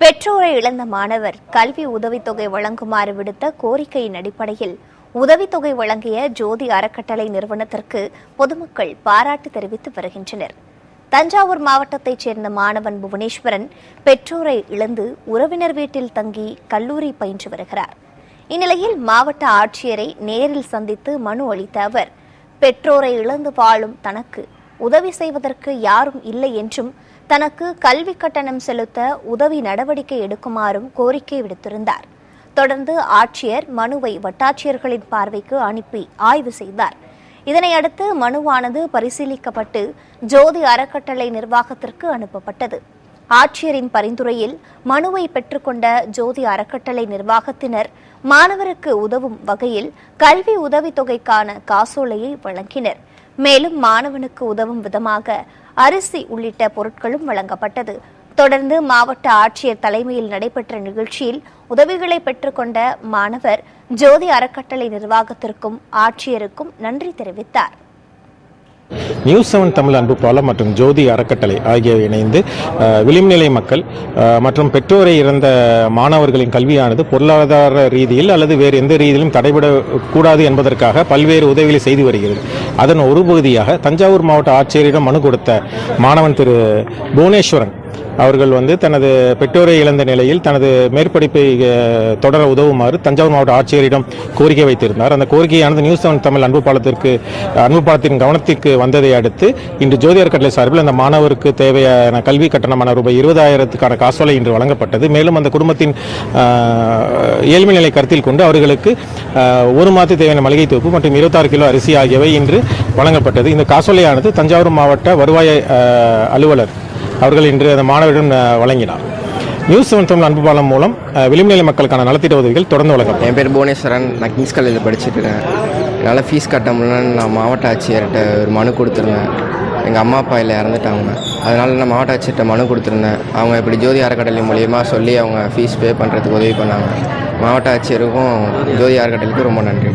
பெற்றோரை இழந்த மாணவர் கல்வி உதவித்தொகை வழங்குமாறு விடுத்த கோரிக்கையின் அடிப்படையில் உதவித்தொகை வழங்கிய ஜோதி அறக்கட்டளை நிறுவனத்திற்கு பொதுமக்கள் பாராட்டு தெரிவித்து வருகின்றனர். தஞ்சாவூர் மாவட்டத்தைச் சேர்ந்த மாணவன் புவனேஸ்வரன் பெற்றோரை இழந்து உறவினர் வீட்டில் தங்கி கல்லூரி பயின்று வருகிறார். இந்நிலையில் மாவட்ட ஆட்சியரை நேரில் சந்தித்து மனு அளித்த அவர் பெற்றோரை இழந்து வாழும் தனக்கு உதவி செய்வதற்கு யாரும் இல்லை என்றும் தனக்கு கல்வி கட்டணம் செலுத்த உதவி நடவடிக்கை எடுக்குமாறும் கோரிக்கை விடுத்திருந்தார். தொடர்ந்து ஆட்சியர் மனுவை வட்டாட்சியர்களின் பார்வைக்கு அனுப்பி ஆய்வு செய்தார். இதனையடுத்து மனுவானது பரிசீலிக்கப்பட்டு ஜோதி அறக்கட்டளை நிர்வாகத்திற்கு அனுப்பப்பட்டது. ஆட்சியரின் பரிந்துரையில் மனுவை பெற்றுக்கொண்ட ஜோதி அறக்கட்டளை நிர்வாகத்தினர் மாணவருக்கு உதவும் வகையில் கல்வி உதவித்தொகைக்கான காசோலையை வழங்கினர். மேலும் மாணவனுக்கு உதவும் விதமாக அரிசி உள்ளிட்ட பொருட்களும் வழங்கப்பட்டது. தொடர்ந்து மாவட்ட ஆட்சியர் தலைமையில் நடைபெற்ற நிகழ்ச்சியில் உதவிகளை பெற்றுக்கொண்ட மாணவர் ஜோதி அறக்கட்டளை நிர்வாகத்திற்கும் ஆட்சியருக்கும் நன்றி தெரிவித்தார். நியூஸ் செவன் தமிழ் அன்பு பாலம் மற்றும் ஜோதி அறக்கட்டளை ஆகியவை இணைந்து அஹ், விளிம்புநிலை மக்கள் அஹ், மற்றும் பெற்றோரை இறந்த மாணவர்களின் கல்வியானது பொருளாதார ரீதியில் அல்லது வேறு எந்த ரீதியிலும் தடைபடக்கூடாது என்பதற்காக பல்வேறு உதவிகளை செய்து வருகிறது. அதன் ஒரு பகுதியாக தஞ்சாவூர் மாவட்ட ஆட்சியரிடம் மனு கொடுத்த மாணவன் திரு புவனேஸ்வரன். அவர்கள் வந்து தனது பெற்றோரை இழந்த நிலையில் தனது மேற்படிப்பை தொடர உதவுமாறு தஞ்சாவூர் மாவட்ட ஆட்சியரிடம் கோரிக்கை வைத்திருந்தார். அந்த கோரிக்கையானது நியூஸ் செவன் தமிழ் அன்பு பாலத்திற்கு அன்பு பாலத்தின் கவனத்திற்கு வந்ததை அடுத்து இன்று ஜோதியர் கட்டளை சார்பில் அந்த மாணவருக்கு தேவையான கல்வி கட்டணமான ரூபாய் இருபதாயிரத்துக்கான காசோலை இன்று வழங்கப்பட்டது. மேலும் அந்த குடும்பத்தின் ஏழ்மை நிலை கருத்தில் கொண்டு அவர்களுக்கு ஒரு மாதத்துக்கு தேவையான மளிகை தொகுப்பு மற்றும் இருபத்தாறு கிலோ அரிசி ஆகியவை இன்று வழங்கப்பட்டது. இந்த காசோலையானது தஞ்சாவூர் மாவட்ட வருவாய் அலுவலர் அவர்கள் இன்று அந்த மாணவர்களிடம் வழங்கினார். நியூஸ் செவன் தமிழ் அன்பு பாலம் மூலம் அஹ், விளிம்புநிலை மக்களுக்கான நலத்திட்ட உதவிகள் தொடர்ந்து வழங்கும் என் பேர் புவனேஸ்வரன். நான் கிங்ஸ் காலேஜில் படிச்சுட்டு இருக்கேன் என்னால் ஃபீஸ் கட்ட முடியலன்னு நான் மாவட்ட ஆட்சியர்கிட்ட ஒரு மனு கொடுத்துருந்தேன். எங்கள் அம்மா அப்பா இல்லை இறந்துட்டாங்க. அதனால் நான் மாவட்ட ஆட்சியர்கிட்ட மனு கொடுத்துருந்தேன். அவங்க இப்படி ஜோதி அறக்கட்டளை மூலியமாக சொல்லி அவங்க ஃபீஸ் பே பண்ணுறதுக்கு உதவி பண்ணாங்க. மாவட்ட ஆட்சியருக்கும் ஜோதி அறக்கட்டளைக்கும் ரொம்ப நன்றி.